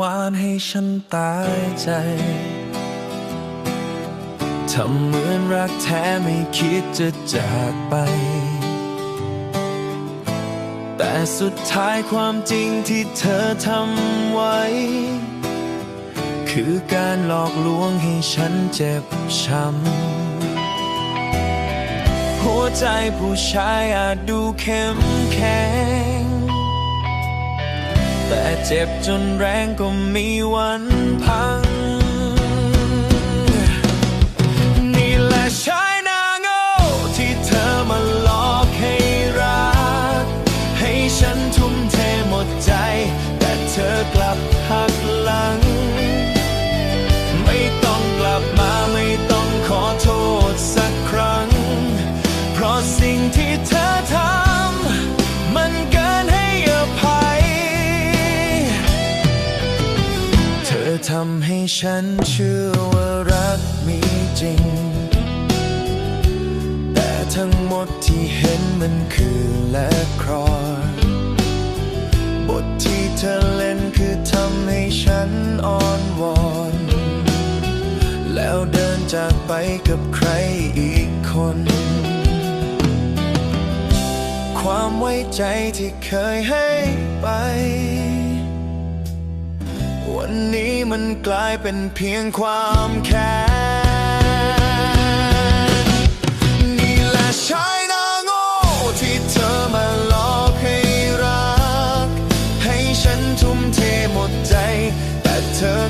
วานให้ฉันตายใจทำเหมือนรักแท้ไม่คิดจะจากไป แต่สุดท้ายความจริงที่เธอทำไว้ คือการหลอกลวงให้ฉันเจ็บช้ำ หัวใจผู้ชายอาจดูเข้มแข็ง แต่เจ็บจนแรงก็มีวันพัง ทำให้ฉันเชื่อว่ารักมีจริง แต่ทั้งหมดที่เห็นมันคือและครอบทที่เธอเล่นคือทำให้ฉันอ่อนวอน แล้วเดินจากไปกับใครอีกคน ความไว้ใจที่เคยให้ไป วันนี้มันกลายเป็นเพียงความแค้นนี่แหละชายหนาโง่ที่เธอมาหลอกให้รัก ให้ฉันทุ่มเทหมดใจ แต่เธอ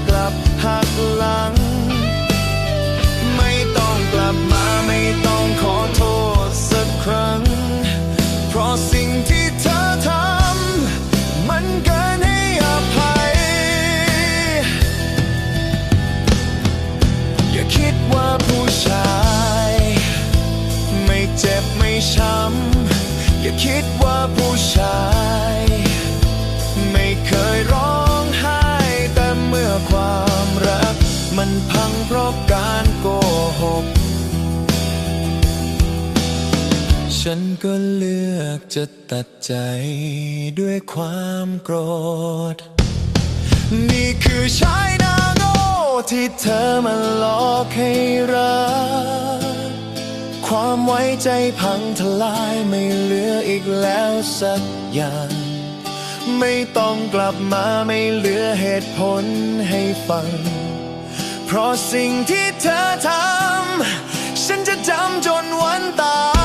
พังเพราะการโกหก ฉันก็เลือกจะตัดใจด้วยความโกรธ นี่คือชายนาโง่ที่เธอมาหลอกให้รัก ความไว้ใจพังทลายไม่เหลืออีกแล้วสักอย่างไม่ต้องกลับมาไม่เหลือเหตุผลให้ฟัง เพราะสิ่งที่เธอทำ ฉันจะจำจนวันตาย